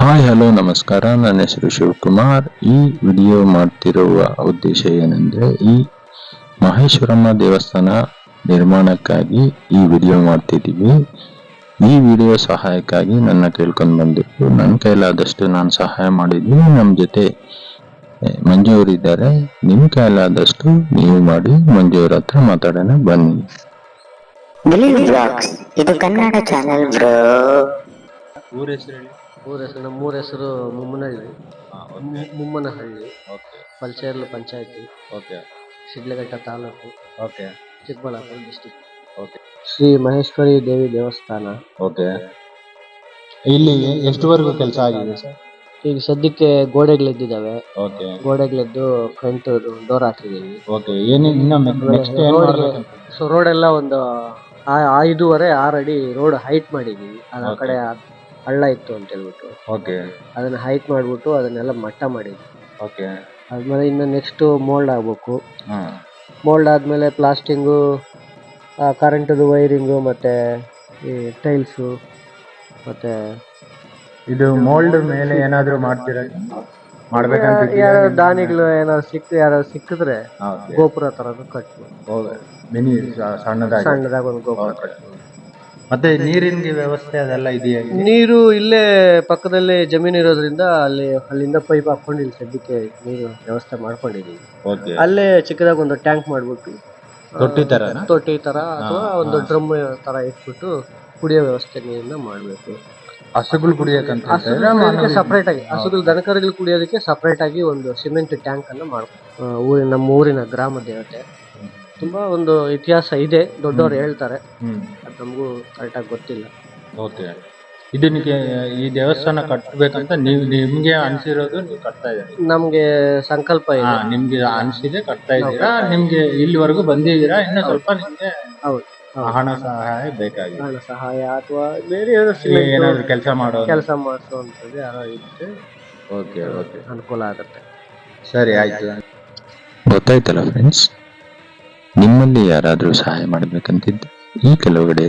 Hi hello ನಮಸ್ಕಾರ. ನನ್ನ ಹೆಸರು ಶಿವಕುಮಾರ್. ಈ ವಿಡಿಯೋ ಮಾಡ್ತಿರುವ ಉದ್ದೇಶ ಏನೆಂದರೆ ಈ ಮಹೇಶ್ವರಮ್ಮ ದೇವಸ್ಥಾನ ನಿರ್ಮಾಣಕ್ಕಾಗಿ ಈ ವಿಡಿಯೋ ಮಾಡ್ತಿದ್ದೀವಿ. ಈ ವಿಡಿಯೋ ಸಹಾಯಕ್ಕಾಗಿ ನನ್ನ ಕೇಳ್ಕೊಂಡು ಬಂದಿದ್ದು ನನ್ನ ಕೈಲಾದಷ್ಟು ನಾನು ಸಹಾಯ ಮಾಡಿದ್ದೀನಿ ನಮ್ಮ ಜೊತೆ ಮಂಜೂರಿದ್ದಾರೆ ನಿಮ್ಮ ಕೈಲಾದಷ್ಟು ನೀವು ಮಾಡಿ ಮಂಜೂರ ಹತ್ರ ಮಾತಾಡೋಣ ಬನ್ನಿ. ಇದು ಕನ್ನಡ ಚಾನೆಲ್ ಬ್ರೋ ಊರ ಹೆಸರು ಹೇಳಿ ಊರ ಹೆಸರು ನಮ್ಮೂರ ಹೆಸರು ಮುಮ್ಮನಹಳ್ಳಿ. ಮುಮ್ಮನಹಳ್ಳಿ. ಓಕೆ ಪಲ್ಚೇರ್ಲು ಪಂಚಾಯತಿ. Okay Shidlaghatta taluk. Okay Chikkaballapura district okay Shri Maheshwari Devi ದೇವಸ್ಥಾನ. ಓಕೆ ಇಲ್ಲಿ ಎಷ್ಟುವರೆಗೂ ಕೆಲಸ ಆಗಿದೆ ಸರ್? ಈಗ ಸದ್ಯಕ್ಕೆ ಗೋಡೆಗಳಿದ್ದಿದ್ದಾವೆ ಓಕೆ ಗೋಡೆಗಳಿದ್ದು ಫ್ರಂಟ್ ಡೋರ್ ಹಾಕಿದೀವಿ ಓಕೆ ಏನೇನು ಇನ್ನ ನೆಕ್ಸ್ಟ್ ಏನು ಮಾಡ್ಬೇಕಂತ ಸೊ ರೋಡ್ ಎಲ್ಲ ಒಂದು ಆ- ಐದೂವರೆ ಆರು ಅಡಿ ರೋಡ್ ಹೈಟ್ ಮಾಡಿದೀವಿ ಆ. ಕಡೆ ಹಳ್ಳ ಇತ್ತು ಅಂತ ಹೇಳ್ಬಿಟ್ಟು. ಓಕೆ ಅದನ್ನ ಹೈಟ್ ಮಾಡ್ಬಿಟ್ಟು ಅದನ್ನೆಲ್ಲ ಮಟ್ಟ ಮಾಡಿದ್ವಿ. ಓಕೆ ಆದ್ಮೇಲೆ ಇನ್ನು ನೆಕ್ಸ್ಟ್ ಮೋಲ್ಡ್ ಆಗ್ಬೇಕು. ಹಾಂ. ಮೋಲ್ಡ್ ಆದಮೇಲೆ ಪ್ಲಾಸ್ಟಿಂಗು ಕರೆಂಟದು ವೈರಿಂಗು ಮತ್ತೆ ಈ ಟೈಲ್ಸು ಮತ್ತೆ ಇದು ಮೋಲ್ಡ್ ಮೇಲೆ ಏನಾದರೂ ಮಾಡ್ತೀರಾ? ಮಾಡ್ಬೇಕಂತ ಯಾರು ದಾನಿಗಳು ಏನಾದ್ರು ಸಿಕ್ ಯಾರು ಸಿಕ್ಕಿದ್ರೆ ಗೋಪುರ ಥರದ್ದು ಕಟ್ಬೋದು. ಮಿನಿ ಸಣ್ಣದಾಗಿ. ಸಣ್ಣದಾಗ ಒಂದು ಗೋಪುರ ಕಟ್ಬೋದು. ಮತ್ತೆ ನೀರಿನ ವ್ಯವಸ್ಥೆ ಅದೆಲ್ಲ ಇದೆಯಾ ನೀರು ಇಲ್ಲೇ ಪಕ್ಕದಲ್ಲಿ ಜಮೀನು ಇರೋದ್ರಿಂದ ಅಲ್ಲಿ ಅಲ್ಲಿಂದ ಪೈಪ್ ಹಾಕೊಂಡು ಇಲ್ಲಿ ಸದ್ಯಕ್ಕೆ ನೀರು ವ್ಯವಸ್ಥೆ ಮಾಡ್ಕೊಂಡಿದ್ದೀವಿ. ಓಕೆ ಅಲ್ಲೇ ಚಿಕ್ಕದಾಗಿ ಒಂದು ಟ್ಯಾಂಕ್ ಮಾಡ್ಬಿಟ್ಟು ತೊಟ್ಟಿ ತರ ತೊಟ್ಟಿ ತರ ಅಥವಾ ಒಂದು ಡ್ರಮ್ ತರ ಇಟ್ಬಿಟ್ಟು ಕುಡಿಯೋ ವ್ಯವಸ್ಥೆ ನೀರನ್ನ ಮಾಡ್ಬೇಕು. ಹಸುಗಳು ಕುಡಿಯಕಂತ ಸಪ್ರೇಟ್ ಆಗಿ ಹಸುಗಳು ದನಕರುಗಳು ಕುಡಿಯೋದಕ್ಕೆ ಸಪ್ರೇಟ್ ಆಗಿ ಒಂದು ಸಿಮೆಂಟ್ ಟ್ಯಾಂಕ್ ಅನ್ನ ಮಾಡ್ಕೊ ಊರಿನ ನಮ್ಮ ಊರಿನ ಗ್ರಾಮ ದೇವತೆ. ತುಂಬಾ ಒಂದು ಇತಿಹಾಸ ಇದೆ ದೊಡ್ಡವರು ಹೇಳ್ತಾರೆ. ನಮಗೂ ಕರೆಕ್ಟ್ ಆಗಿ ಕರೆಕ್ಟಾಗಿ ಗೊತ್ತಿಲ್ಲ. ಓಕೆ. ಇದಕ್ಕೆ ಈ ದೇವಸ್ಥಾನ ಕಟ್ಟಬೇಕಂತ ನೀವು ನಿಮ್ಗೆ ಅನ್ಸಿರೋದು ನೀವು ಕಟ್ತಾ ಇದ್ದೀರಿ? ನಮಗೆ ಸಂಕಲ್ಪ ಹಾ ಇದೆ. ನಿಮ್ಗೆ ಅನ್ಸಿದೆ ಕಟ್ತಾ ಇದ್ದೀರಾ? ನಿಮ್ಗೆ ಇಲ್ಲಿವರೆಗೂ ಬಂದಿದ್ದೀರಾ? ಇನ್ನು ಸ್ವಲ್ಪ ನಿಮಗೆ ಹೌದು. ಹಣ ಸಹಾಯ ಬೇಕಾಗಿದೆ. ಹಣ ಸಹಾಯ ಅಥವಾ ಬೇರೆ ಏನೋ ಏನಾದ್ರು ಕೆಲಸ ಮಾಡೋ ಕೆಲಸ ಮಾಡಿಸುವಂಥದ್ದು ಯಾರೋ ಇದ್ದರೆ ಓಕೆ ಓಕೆ. ಅನುಕೂಲ ಆಗುತ್ತೆ. ಸರಿ ಆಯ್ತು. ಗೊತ್ತಾಯ್ತಲ್ಲ ಫ್ರೆಂಡ್ಸ್ ನಿಮ್ಮಲ್ಲಿ ಯಾರಾದರೂ ಸಹಾಯ ಮಾಡಬೇಕಂತಿದ್ದು ಈ ಕೆಲವುಗಡೆ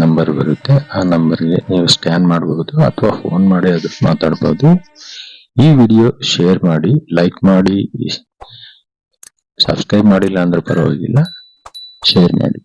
ನಂಬರ್ ಬರುತ್ತೆ. ಆ ನಂಬರ್ಗೆ ನೀವು ಸ್ಕ್ಯಾನ್ ಮಾಡಬಹುದು ಅಥವಾ ಫೋನ್ ಮಾಡಿ ಅದ್ರ ಮಾತಾಡ್ಬೋದು. ಈ ವಿಡಿಯೋ ಶೇರ್ ಮಾಡಿ, ಲೈಕ್ ಮಾಡಿ, ಸಬ್ಸ್ಕ್ರೈಬ್ ಮಾಡಿಲ್ಲ ಅಂದ್ರೆ ಪರವಾಗಿಲ್ಲ. ಶೇರ್ ಮಾಡಿ.